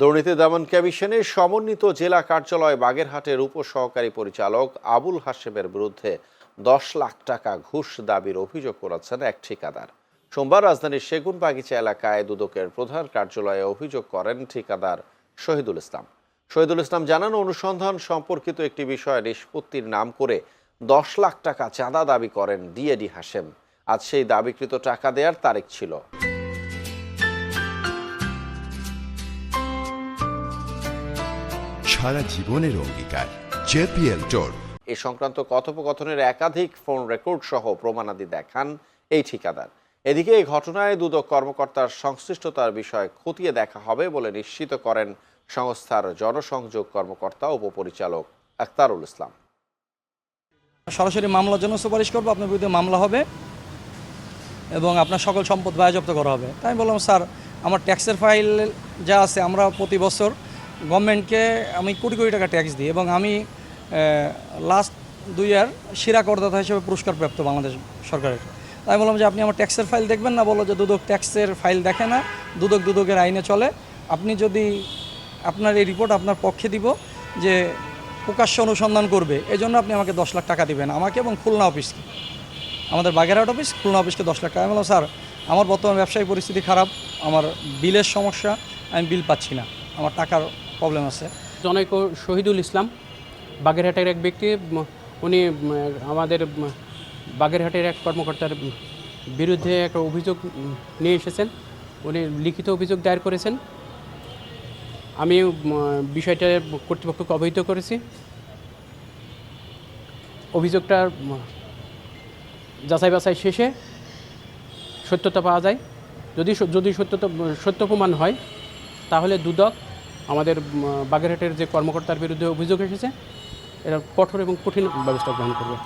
দুর্নীতি দমন কমিশনের সমন্বিত জেলা কার্যালয় বাগেরহাটের উপসহকারী পরিচালক আবুল হাশেমের বিরুদ্ধে দশ লাখ টাকা ঘুষ দাবির অভিযোগ করেছেন এক ঠিকাদার। সোমবার রাজধানীর সেগুন বাগিচা এলাকায় দুদকের প্রধান কার্যালয়ে অভিযোগ করেন ঠিকাদার শহীদুল ইসলাম। শহীদুল ইসলাম জানান, অনুসন্ধান সম্পর্কিত একটি বিষয় নিষ্পত্তির নাম করে দশ লাখ টাকা চাঁদা দাবি করেন ডিএডি হাশেম। আজ সেই দাবিকৃত টাকা দেওয়ার তারিখ ছিল। সারা জীবনের অঙ্গীকার। জেপিএল টোর এ সংক্রান্ত কথোপকথনের একাধিক ফোন রেকর্ড সহ প্রমাণাদি দেখান এই ঠিকাদার। এদিকে এই ঘটনায় দুদক কর্মকর্তার সংশ্লিষ্টতার বিষয় খতিয়ে দেখা হবে বলে নিশ্চিত করেন সংস্থার জনসংযোগ কর্মকর্তা উপপরিচালক আখতারুল ইসলাম। সরাসরি মামলার জন্য সুপারিশ করব আপনার বিরুদ্ধে মামলা হবে এবং আপনার সকল সম্পদ বাজেয়াপ্ত করা হবে। তাই বললাম স্যার আমার ট্যাক্সের ফাইল যা আছে আমরা প্রতি বছর গভর্নমেন্টকে আমি কোটি কোটি টাকা ট্যাক্স দিই এবং আমি লাস্ট দুই ইয়ার শিরা করদাতা হিসেবে পুরস্কার প্রাপ্ত বাংলাদেশ সরকারের। আমি বললাম যে আপনি আমার ট্যাক্সের ফাইল দেখবেন না, বলো যে দুদক ট্যাক্সের ফাইল দেখে না, দুদক দুদকের আইনে চলে। আপনি যদি আপনার এই রিপোর্ট আপনার পক্ষে দিব যে প্রকাশ্য অনুসন্ধান করবে এই জন্য আপনি আমাকে দশ লাখ টাকা দিবেন, আমাকে এবং খুলনা অফিসকে। আমাদের বাগেরহাট অফিস, খুলনা অফিসকে দশ লাখ টাকা। আমি বললাম, স্যার, আমার বর্তমান ব্যবসায়িক পরিস্থিতি খারাপ, আমার বিলের সমস্যা, আমি বিল পাচ্ছি না। আমার টাকার প্রবলেম আছে। জনৈক শহীদুল ইসলাম বাগেরহাটের এক ব্যক্তি উনি আমাদের বাগেরহাটের এক কর্মকর্তার বিরুদ্ধে একটা অভিযোগ নিয়ে এসেছেন। উনি লিখিত অভিযোগ দায়ের করেছেন। আমি বিষয়টা কর্তৃপক্ষকে অবহিত করেছি। অভিযোগটা উম, যাচাই বাছাই শেষে সত্যতা পাওয়া যায়। যদি যদি সত্যতা সত্য প্রমাণ হয় তাহলে দুদক আমাদের বাগেরহাটের যে কর্মকর্তার বিরুদ্ধে অভিযোগ এসেছে এরা কঠোর এবং কঠিন ব্যবস্থা গ্রহণ করবে।